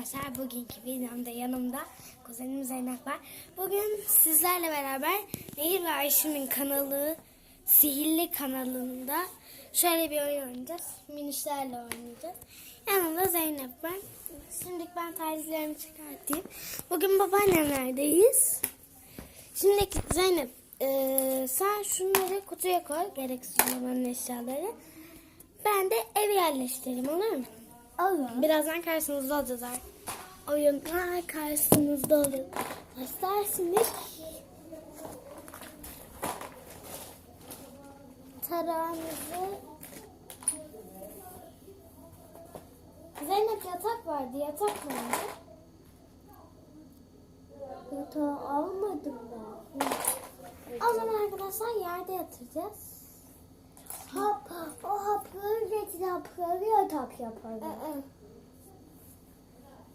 arkadaşlar bugünkü videomda yanımda kuzenim Zeynep var. Bugün sizlerle beraber Nehir ve Ayşem'in kanalı Sihirli kanalında şöyle bir oyun oynayacağız. Minişlerle oynayacağız. Yanımda Zeynep var. Şimdi ben tercihlerimi çıkartayım. Bugün babaannemlerdeyiz. Şimdi Zeynep eee, sen şunları kutuya koy. Gereksiz olan eşyaları. Ben de evi yerleştireyim olur mu? Olur. Birazdan karşınızda olacağız. Oyunlar karşınızda oluyor. İsterseniz tarağınızı Zeynep yatak vardı. Yatak nerede? Yatağı almadım ben. O arkadaşlar yerde yatıracağız. Getir yaparım.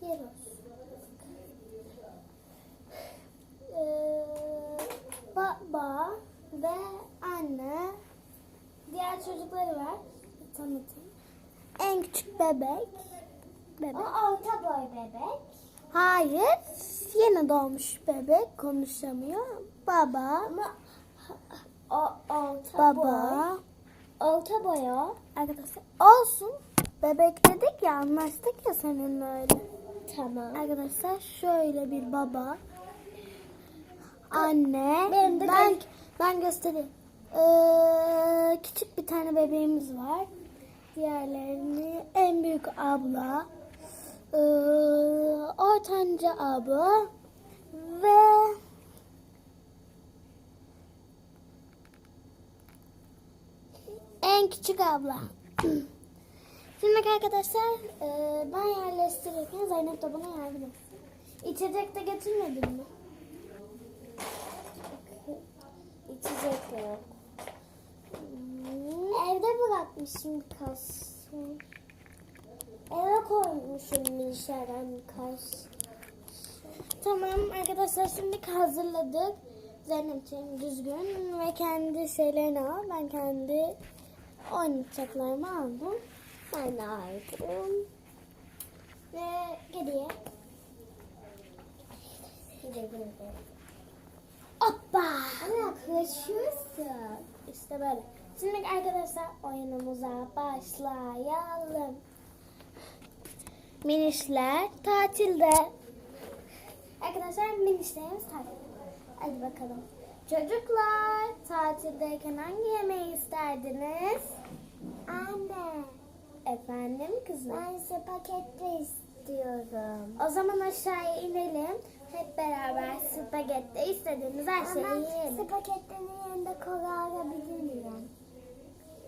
Ee, yer olsun. Ee, baba ve anne diğer çocukları var. Tanıtayım. En küçük bebek. Bebek. O orta boy bebek. Hayır. Yeni doğmuş bebek. Konuşamıyor. Baba. Ama o orta Baba. boy. Orta boy o. Arkadaşlar olsun. Bebek dedik ya anlaştık ya seninle öyle. Tamam. Arkadaşlar şöyle bir baba. Anne. Benim de ben, ben göstereyim. Ee, küçük bir tane bebeğimiz var. Diğerlerini en büyük abla. Ee, ortanca abla. Ve en küçük abla. Şimdi arkadaşlar e, ben yerleştirirken Zeynep de bana yardım etsin. İçecek de getirmedin mi? İçecek yok. Hmm, Evde bırakmışım kasım. Eve koymuşum Mişeren kas. Tamam arkadaşlar şimdi hazırladık. Zeynep'ciğim düzgün ve kendi al. Ben kendi oynayacaklarımı aldım. Ben de aldım. Ve geriye. Hoppa! Ama yaklaşıyorsun. İşte böyle. Şimdi arkadaşlar oyunumuza başlayalım. Minişler tatilde. Arkadaşlar minişlerimiz tatilde. Hadi bakalım. Çocuklar tatildeyken hangi yemeği isterdiniz? Anne. Efendim kızım. Ben spagetti istiyorum. O zaman aşağıya inelim. Hep beraber spagetti istediğiniz her şeyi Ama yiyelim. spagettinin yanında kola alabilir miyim?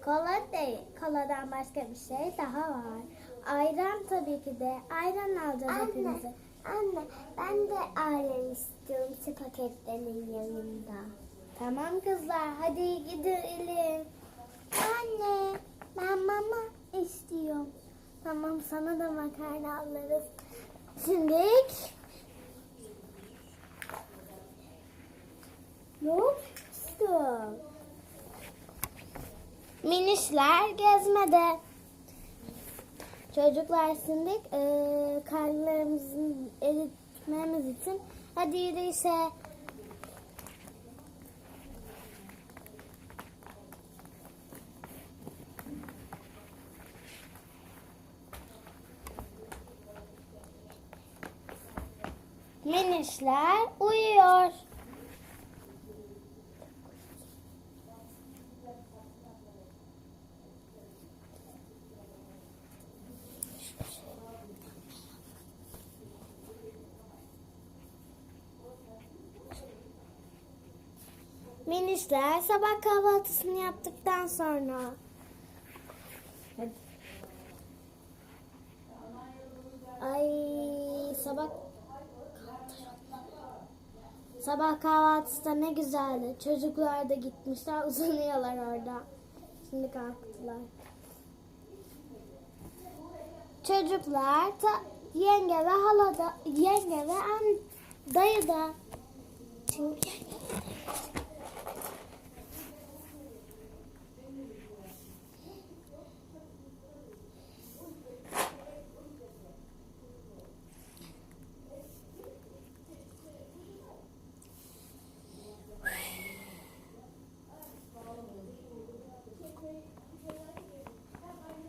Kola değil. Koladan başka bir şey daha var. Ayran tabii ki de. Ayran alacağız. Anne, anne ben de ayran istiyorum spagettinin yanında. Tamam kızlar hadi gidelim. Anne ben mama istiyorum. Tamam sana da makarna alırız. Şimdi Yok istiyorum. minişler gezmede. Çocuklar şimdi eee karnlarımızı eritmemiz için hadi yürüyüşe. Minişler uyuyor. Minişler sabah kahvaltısını yaptıktan sonra Ay sabah Sabah kahvaltısı da ne güzeldi. Çocuklar da gitmişler uzanıyorlar orada. Şimdi kalktılar. Çocuklar ta, yenge ve hala da yenge ve an, dayı da Şimdi yenge ve dayı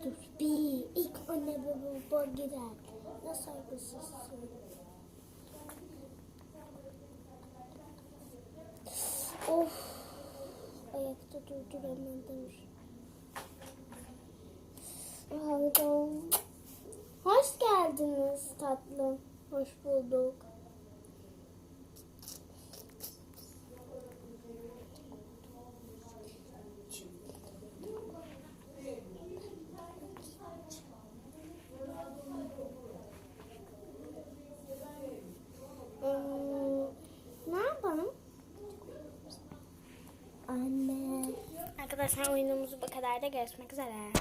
da- bu gider. Ne saygısızsın. Of. Ayakta durduramadım. Pardon. Hoş geldiniz tatlım. Hoş bulduk. Hmm, ne yapalım? Anne. Arkadaşlar oyunumuz bu kadar da görüşmek üzere.